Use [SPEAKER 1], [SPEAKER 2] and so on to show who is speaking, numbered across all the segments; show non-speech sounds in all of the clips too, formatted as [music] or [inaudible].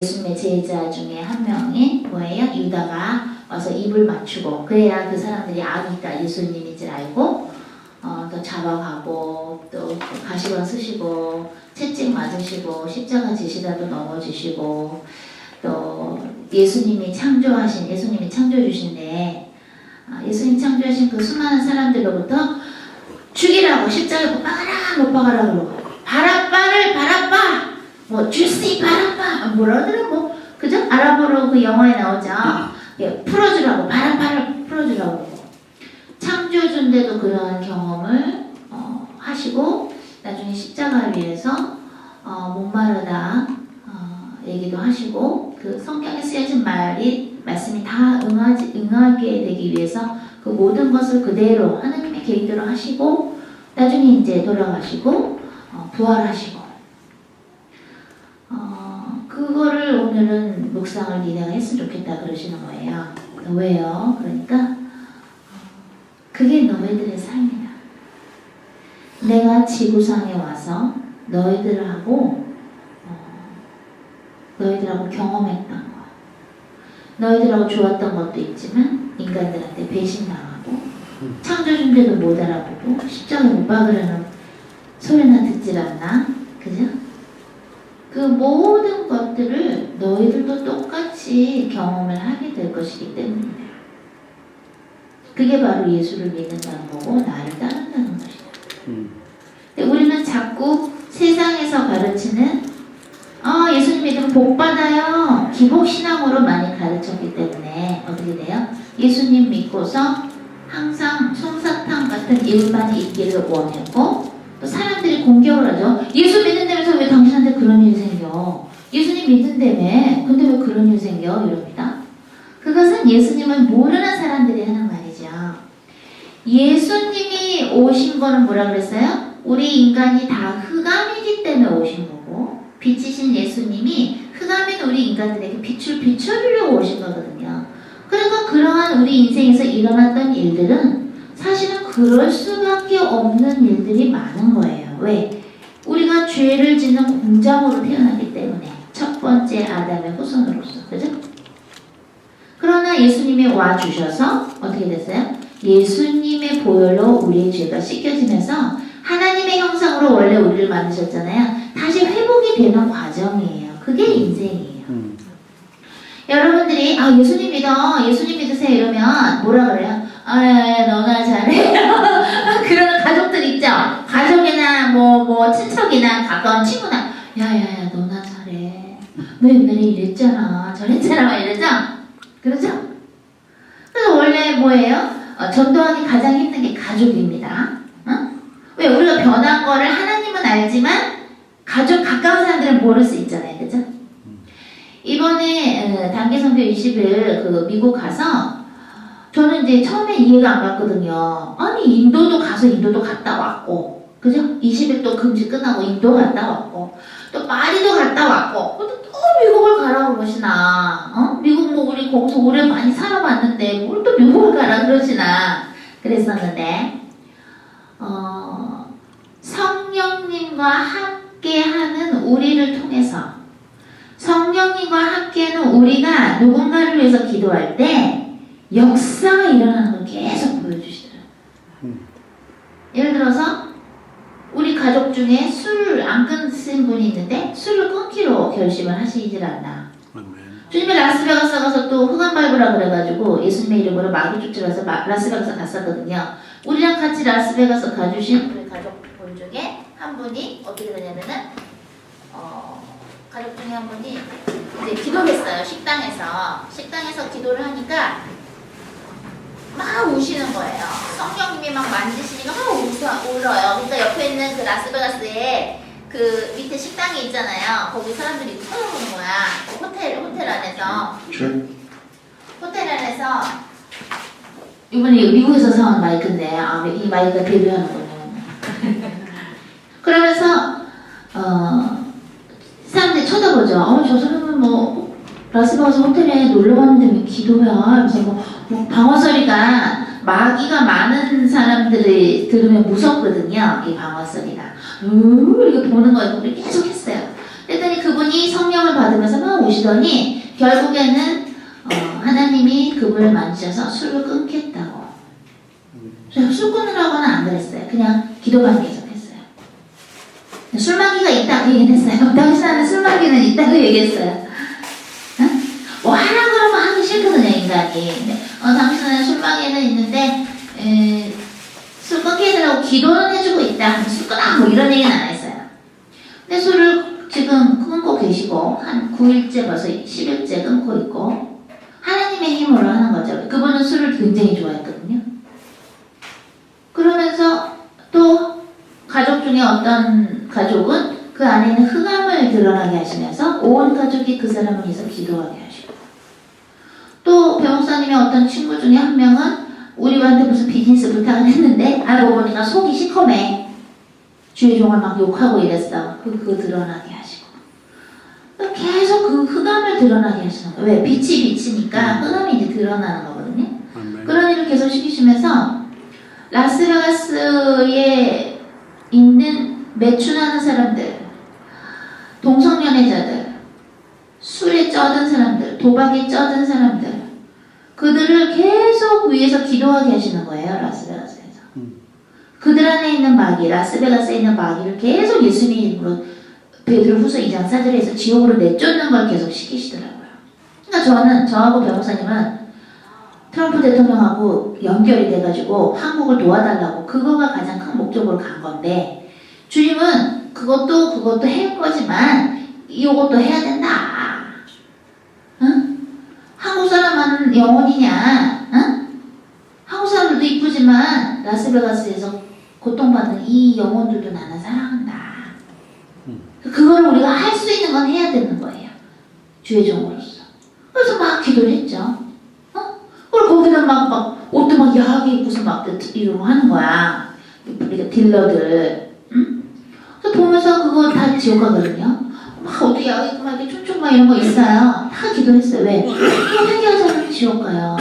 [SPEAKER 1] 예수님의 제자 중에 한 명이 뭐예요? 유다가 와서 입을 맞추고 그래야 그 사람들이 아니까 예수님인 줄 알고 어, 또 잡아가고 또 가시관 쓰시고 채찍 맞으시고 십자가 지시다도 넘어지시고 또 예수님이 창조하신 예수님이 창조해 주신데 아, 예수님 창조하신 그 수많은 사람들로부터 죽이라고 십자가에 못 박아라 못 박아라 그러고 바라빠를 바라빠 뭐 주시 바라빠 뭐라 그러더라고? 그죠? 아랍어로 그 영어에 나오죠. 예, 풀어주라고. 바라빠를 풀어주라고. 창조주인데도 그러한 경험을 어, 하시고 나중에 십자가 위에서 어, 목마르다 어, 얘기도 하시고 그 성경에 쓰여진 말이 말씀이 다 응하지, 응하게 되기 위해서 그 모든 것을 그대로 하나님의 계획대로 하시고 나중에 이제 돌아가시고 어, 부활하시고 어, 그거를 오늘은 묵상을 니네가 했으면 좋겠다 그러시는 거예요. 왜요? 그러니까 어, 그게 너희들의 삶이다. 내가 지구상에 와서 너희들하고 어, 너희들하고 경험했던 거. 너희들하고 좋았던 것도 있지만 인간들한테 배신당하고 창조주인데도 못 알아보고 십자가에 못 박으려는 소리나 듣질 않나? 그죠? 그 모든 것들을 너희들도 똑같이 경험을 하게 될 것이기 때문이에요. 그게 바로 예수를 믿는다는 거고 나를 따른다는 것이다.
[SPEAKER 2] 음.
[SPEAKER 1] 근데 우리는 자꾸 세상에서 가르치는 아 예수님 믿으면 복 받아요 기복 신앙으로 많이 가르쳤기 때문에 어떻게 돼요? 예수님 믿고서 항상 솜사탕 같은 일만이 있기를 원했고 또 사람들이 공격을 하죠. 예수 믿는다면서 그런 일 생겨? 예수님 믿는다며 근데 왜 그런 일 생겨? 이럽니다. 그것은 예수님을 모르는 사람들이 하는 말이죠. 예수님이 오신 거는 뭐라 그랬어요? 우리 인간이 다 흑암이기 때문에 오신 거고 빛이신 예수님이 흑암인 우리 인간들에게 빛을 비춰주려고 오신 거거든요. 그러니까 그러한 우리 인생에서 일어났던 일들은 사실은 그럴 수밖에 없는 일들이 많은 거예요. 왜? 우리가 죄를 짓는 공장으로 태어나기 때문에 첫 번째 아담의 후손으로서 그죠? 그러나 예수님이 와 주셔서 어떻게 됐어요? 예수님의 보혈로 우리의 죄가 씻겨지면서 하나님의 형상으로 원래 우리를 만드셨잖아요. 다시 회복이 되는 과정이에요. 그게 인생이에요.
[SPEAKER 2] 음.
[SPEAKER 1] 여러분들이 아 예수님 믿어 예수님 믿으세요 이러면 뭐라 그래요? 아 너나 뭐 친척이나 가까운 친구나 야야야 너나 잘해. 너 옛날에 이랬잖아. 저랬잖아. 막 이러죠? 그러죠? 그래서 원래 뭐예요? 어, 전도하기 가장 힘든 게 가족입니다. 어? 왜 우리가 변한 거를 하나님은 알지만 가족 가까운 사람들은 모를 수 있잖아요. 그죠? 이번에 어, 단기 선교 20일 그 미국 가서 저는 이제 처음에 이해가 안 갔거든요. 아니 인도도 가서 인도도 갔다 왔고, 그죠? 20일 또 금지 끝나고 인도 갔다 왔고, 또 파리도 갔다 왔고, 또 미국을 가라고 그러시나? 어? 미국 뭐 우리 거기서 오래 많이 살아봤는데 뭘 또 미국을 가라 그러시나? 그랬었는데 어, 성령님과 함께하는 우리를 통해서 성령님과 함께하는 우리가 누군가를 위해서 기도할 때 역사가 일어나는 걸 계속 보여주시더라고요.
[SPEAKER 2] 음.
[SPEAKER 1] 예를 들어서 중에 술을 안 끊으신 분이 있는데 술을 끊기로 결심을 하시질 않나.
[SPEAKER 2] 아멘.
[SPEAKER 1] 주님이 라스베가스 가서 또 흑암 밟으라 그래가지고 예수님의 이름으로 마귀 쫓으라서 마- 라스베가스 갔었거든요. 우리랑 같이 라스베가스 가주신 우리 가족분 중에 한 분이 어떻게 되냐면은 어, 가족 중에 한 분이 이제 기도했어요 식당에서 식당에서 기도를 하니까 막 우시는 거예요. 성령님이 막 만지시니까 막 웃어, 울어요. 그러니까 옆에 있는 그 라스베가스에 그 밑에 식당이 있잖아요. 거기 사람들이 쳐다보는 거야. 그 호텔 호텔 안에서 호텔 안에서 이번에 미국에서 사온 마이크인데 아, 이 마이크가 데뷔하는군요. [laughs] 그러면서 어, 사람들이 쳐다보죠. 어, 저 사람은 뭐 라스베가스 호텔에 놀러 갔는데 왜 기도야? 그래서 뭐, 뭐 방어 소리가 마귀가 많은 사람들이 들으면 무섭거든요. 이 방어 소리가. 음, 이렇게 보는 거예요. 계속 했어요. 그랬더니 그분이 성령을 받으면서 막 오시더니 결국에는 어, 하나님이 그분을 만지셔서 술을 끊겠다고. 술 끊으라고는 안 그랬어요. 그냥 기도만 계속했어요. 술마귀가 있다 그 얘기는 했어요. [laughs] 당신 안에 술마귀는 있다고 얘기했어요. 응? 뭐 하라 그러면 하기 싫거든요 인간이. 어, 당신 안에 술마귀는 있는데 에, 술 끊게 해달라고 기도는 해주고 있다. 술 끊어 뭐 이런 얘기는 안 했어요. 근데 술을 지금 끊고 계시고 한 9일째 벌써 10일째 끊고 있고 하나님의 힘으로 하는 거죠. 그분은 술을 굉장히 좋아했거든요. 그러면서 또 가족 중에 어떤 가족은 그 안에 있는 흑암을 드러나게 하시면서 온 가족이 그 사람을 위해서 기도하게 하시고. 또 배목사님의 어떤 친구 중에 한 명은 우리한테 무슨 비즈니스 부탁을 했는데 알고 보니까 속이 시커매. 주의 종을 막 욕하고 이랬어. 그, 그거 드러나게 하시고. 계속 그 흑암을 드러나게 하시는 거예요. 왜? 빛이 빛이니까 흑암이 이제 드러나는 거거든요. 그런 일을 계속 시키시면서 라스베가스에 있는 매춘하는 사람들, 동성연애자들, 술에 쩌든 사람들, 도박에 쩌든 사람들, 그들을 계속 위해서 기도하게 하시는 거예요, 라스베가스에서.
[SPEAKER 2] 음.
[SPEAKER 1] 그들 안에 있는 마귀, 라스베가스에 있는 마귀를 계속 예수님 이름으로 베드로 후서 2장 4절에서 지옥으로 내쫓는 걸 계속 시키시더라고요. 그러니까 저는 저하고 변호사님은 트럼프 대통령하고 연결이 돼가지고 한국을 도와달라고 그거가 가장 큰 목적으로 간 건데 주님은 그것도 그것도 할 거지만 이것도 해야 된다. 응? 한국 사람은 영혼이냐? 응? 한국 사람들도 이쁘지만 라스베가스에서 고통받는 이 영혼들도 나는 사랑한다. 그걸 우리가 할 수 있는 건 해야 되는 거예요. 주의 종으로서. 그래서 막 기도를 했죠. 그리고 거기다 막, 막, 옷도 막 야하게 입고서 막 이러고 하는 거야. 우리가 딜러들. 보면서 그거 다 지옥 가거든요. 막 야하게 입고 막 이렇게 춤추고 막 이런 거 있어요. 다 기도했어요. 왜? 그거 회개하자면 지옥 가요.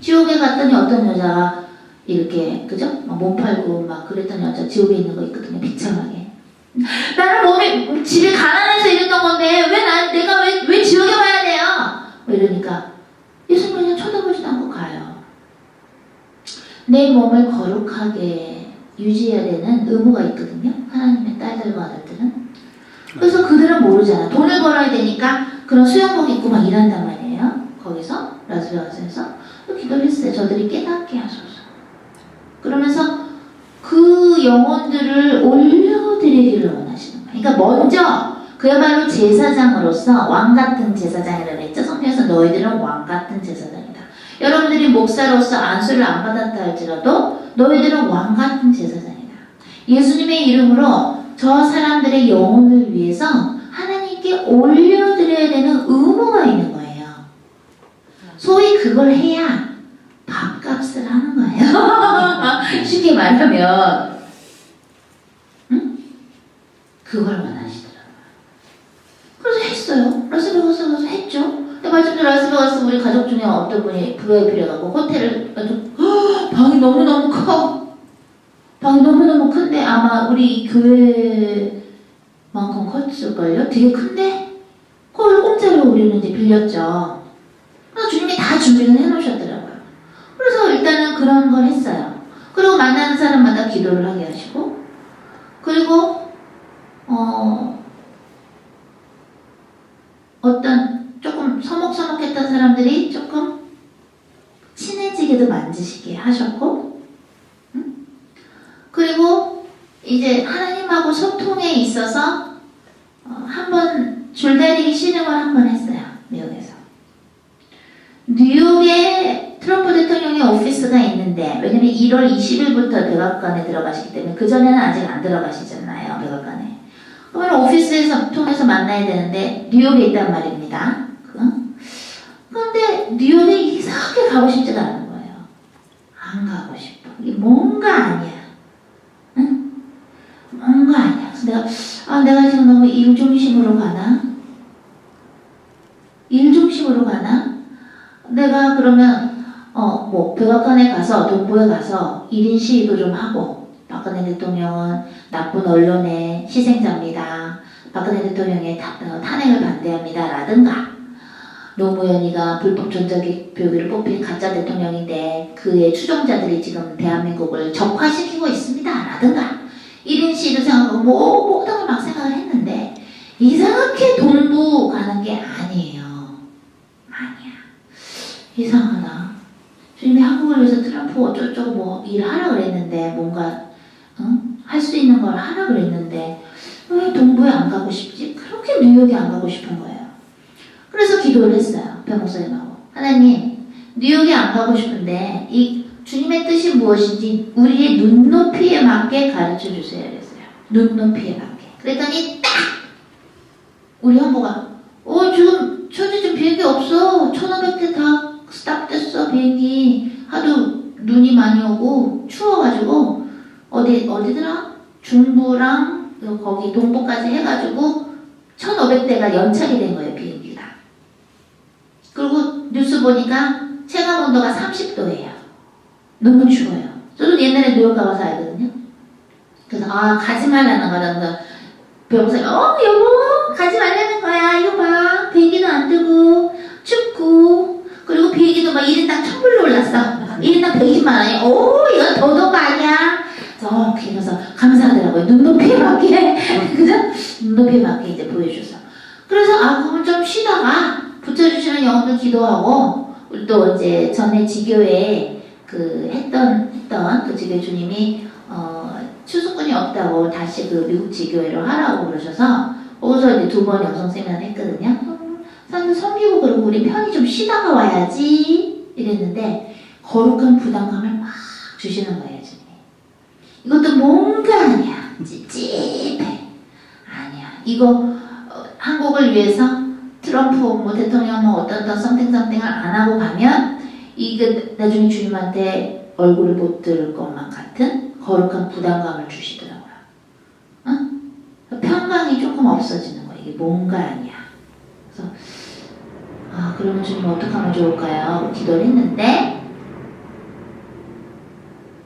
[SPEAKER 1] 지옥에 갔더니 어떤 여자가 이렇게, 그죠? 막 몸 팔고 막 그랬던 여자 지옥에 있는 거 있거든요. 비참하게. 나는 몸이, 집에 가난해서 이랬던 건데, 왜 난, 내가 왜, 왜 지옥에 가야 돼요? 뭐 이러니까. 예수님 그냥 쳐다보지도 않고 가요. 내 몸을 거룩하게 유지해야 되는 의무가 있거든요. 하나님의 딸들과 아들들은. 그래서 그들은 모르잖아. 돈을 벌어야 되니까 그런 수영복 입고 막 일한단 말이에요. 거기서 라스베가스에서 기도를 했어요. 저들이 깨닫게 하소서. 그러면서 그 영혼들을 올려드리기를 원하시는 거예요. 그러니까 먼저 그야말로 제사장으로서 왕 같은 제사장이라고 했죠. 성경에서 너희들은 왕 같은 제사장이다. 여러분들이 목사로서 안수를 안 받았다 할지라도 너희들은 왕 같은 제사장이다. 예수님의 이름으로 저 사람들의 영혼을 위해서 하나님께 올려드려야 되는 의무가 있는 거예요. 소위 그걸 해야 밥값을 하는 거예요. [laughs] 쉽게 말하면 응? 그걸 원하시더라고요. 그래서 했어요. 라스베가스 가서 했죠. 근데 말씀대로 라스베가스 우리 가족 중에 어떤 분이 VIP를 가고 호텔을 [gasps] 방이 너무너무 커. 방이 너무너무 큰데 아마 우리 교회만큼 컸을걸요? 되게 큰데? 그걸 공짜로 우리는 이제 빌렸죠. 그래서 주님이 다 준비를 해놓으셨더라고요. 그래서 일단은 그런 걸 했어요. 그리고 만나는 사람마다 기도를 하게 하시고, 그리고, 어, 어떤 조금 서먹서먹했던 사람들이 조금 친해지게도 만지시게 하셨고, 음? 그리고 이제 하나님하고 소통에 있어서 어, 한번 줄다리기 신음을 한번 했어요. 미국에서. 뉴욕에 트럼프 대통령의 오피스가 있는데 왜냐면 1월 20일부터 백악관에 들어가시기 때문에 그 전에는 아직 안 들어가시잖아요 백악관에 그러면 오피스에서 통해서 만나야 되는데 뉴욕에 있단 말입니다 그- 그런데 뉴욕에 이상하게 가고 싶지가 않은 거예요 안 가고 싶어 이게 뭔가 아니야 응? 뭔가 아니야? 내가 아 내가 지금 너무 일 중심으로 가나? 일 중심으로 가나? 내가 그러면 어, 뭐 백악관에 가서 동부에 가서 1인 시위도 좀 하고 박근혜 대통령은 나쁜 언론의 희생자입니다. 박근혜 대통령의 타, 어, 탄핵을 반대합니다 라든가. 노무현이가 불법 전자교육을 뽑힌 가짜 대통령인데 그의 추종자들이 지금 대한민국을 적화시키고 있습니다 라든가 이런 식으로 생각하고 뭐 모든 걸 막 생각을 했는데 이상하게 동부 가는 게 아니에요. 아니야. 이상하다. 주님이 한국을 위해서 트럼프 어쩌고저쩌고 뭐 일하라 그랬는데 뭔가 할수 있는 걸 하라 그랬는데 왜 동부에 안 가고 싶지? 그렇게 뉴욕에 안 가고 싶은 거예요. 그래서 기도를 했어요. 변호사님하고 하나님 뉴욕에 안 가고 싶은데 이 주님의 뜻이 무엇인지 우리의 눈높이에 맞게 가르쳐 주세요. 그랬어요. 눈높이에 맞게. 그랬더니 딱 우리 형부가 어 지금 현지 지금 비행기 없어. 1500대 다 스탑됐어 비행기. 하도 눈이 많이 오고 추워가지고 어디 어디더라? 중부랑 그 거기 동부까지 해가지고 1,500대가 연착이 된 거예요 비행기가. 그리고 뉴스 보니까 체감 온도가 30도예요. 너무 추워요. 저도 옛날에 뉴욕 가봐서 알거든요. 그래서 아 가지 말라는 거라는 거. 병사가 어 여보 가지 말라는 거야. 이거 봐. 비행기도 안 뜨고 춥고. 그리고 비행기도 막 1인당 1000불로 올랐어. 1인당 120만 원이 오 이건 더 더운 거 아니야. 어 그러면서 감사하더라고요. 눈높이에 맞게. [laughs] 그죠 눈높이에 맞게 이제 보여줘서 그래서 아 그럼 좀 쉬다가 붙여주시는 영혼들 기도하고 또 이제 전에 지교에 그 했던 했던 그 지교 주님이 어 추수꾼이 없다고 다시 그 미국 지교회로 하라고 그러셔서 거기서 이제 두번 영성 세미나 했거든요. 사실 섬기고 그러고 우리 편히 좀 쉬다가 와야지 이랬는데 거룩한 부담감을 막 주시는 거예요 주님. 이것도 뭔가 아니야 찝찝해 아니야 이거 어, 한국을 위해서 트럼프 뭐 대통령 뭐 어떤 어떤 썸띵 썸띵을 안 하고 가면 이게 나중에 주님한테 얼굴을 못 들을 것만 같은 거룩한 부담감을 주시더라고요. 응? 평강이 조금 없어지는 거예요. 이게 뭔가 아니야. 그래서 아 그러면 주님 어떻게 하면 좋을까요? 기도를 했는데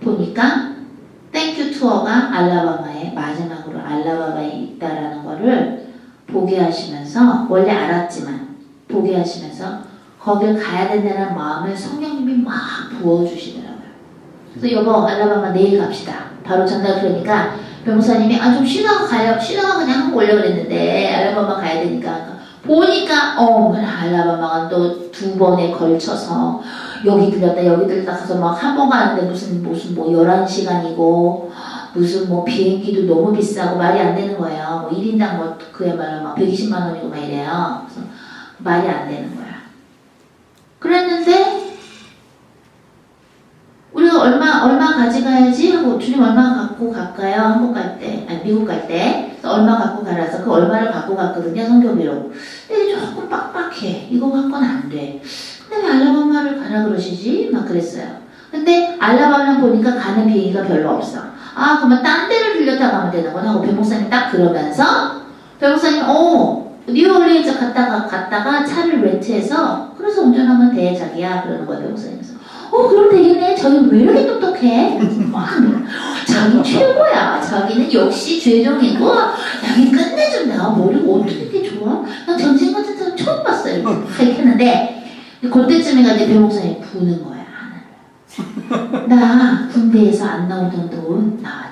[SPEAKER 1] 보니까 땡큐 투어가 알라바마에 마지막으로 알라바마에 있다라는 거를 보게 하시면서 원래 알았지만 보게 하시면서 거길 가야 된다는 마음을 성령님이 막 부어주시더라고요. 그래서 여보 알라바마 내일 갑시다. 바로 전날 그러니까 변호사님이 아 좀 쉬다가 가요. 쉬다가 그냥 한국 올려 그랬는데 알라바마 가야 되니까 보니까 어 알라바마가 또 두 번에 걸쳐서 여기 들렸다 여기 들렸다 가서 막 한 번 가는데 무슨 무슨 뭐 11시간이고 무슨 뭐 비행기도 너무 비싸고 말이 안 되는 거예요. 뭐 1인당 뭐 그야말로 막 120만 원이고 막 이래요. 그래서 말이 안 되는 거야. 그랬는데 우리가 얼마 얼마 가져가야지 하고 주님 얼마 갖고 갈까요? 한국 갈 때, 아니 미국 갈 때. 얼마 갖고 가라서 그 얼마를 갖고 갔거든요 성교비로. 근데 조금 빡빡해. 이거 갖고는 안 돼. 근데 왜 알라바마를 가라 그러시지? 막 그랬어요. 근데 알라바마 보니까 가는 비행기가 별로 없어. 아 그러면 딴 데를 들렸다 가면 되는구나 하고 변목사님 딱 그러면서 변목사님 어 뉴올리언즈 갔다가 갔다가 차를 렌트해서 그래서 운전하면 돼 자기야. 그러는 거예요 변목사님께서. 어 그럼 되겠네. 자기 왜 이렇게 똑똑해? [laughs] 와 자기 최고야. 자기는 역시 죄종이고 자기 끝내준다. 머리가 어떻게 이렇게 좋아? 난 전생 같은 사람 처음 봤어요. 이렇게 했는데 그때쯤에 이제 변목사님 부는 거야 나 군대에서 안 나오던 돈 나왔다?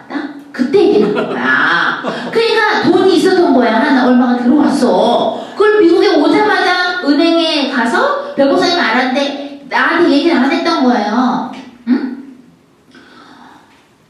[SPEAKER 1] 그때 얘기를 한 거야. 그러니까 돈이 있었던 거야. 한 얼마가 들어왔어. 그걸 미국에 오자마자 은행에 가서 변호사님 알았는데 나한테 얘기를 안 했던 거예요. 응?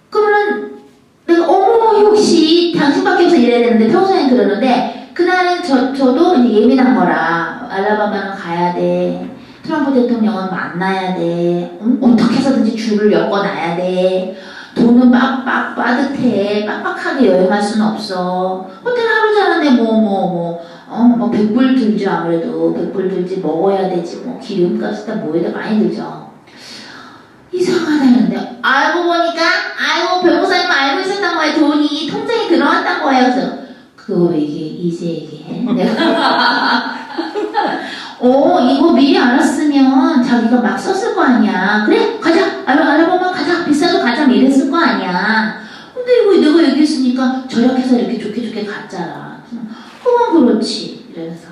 [SPEAKER 1] 그러면 내가 어머 역시 당신밖에 없어 이래야 되는데 변호사님 그러는데 그날은 저, 저도 이제 예민한 거라 알라바마는 가야 돼. 트럼프 대통령은 만나야 돼. 응? 어떻게 해서든지 줄을 엮어놔야 돼. 돈은 빡빡 빠듯해. 빡빡하게 여행할 수는 없어. 호텔 하루 자는데 뭐, 뭐, 뭐, 어, 뭐, 100불 들죠, 아무래도. 100불 들지, 먹어야 되지, 뭐, 기름값이 다 뭐에다 많이 들죠. 이상하다 했는데, 알고 보니까, 아이고, 변호사님 알고 있었던 거예요. 돈이 통장에 들어왔던 거예요. 그래서, 그거 왜 이게, 이제 얘기해? [laughs] 어, 이거 미리 알았으면 자기가 막 썼을 거 아니야. 그래, 가자. 알아, 알아보면 가자. 비싸도 가자. 뭐 이랬을 거 아니야. 근데 이거 내가 얘기했으니까 절약해서 이렇게 좋게 좋게 갔잖아. 그렇지 이래서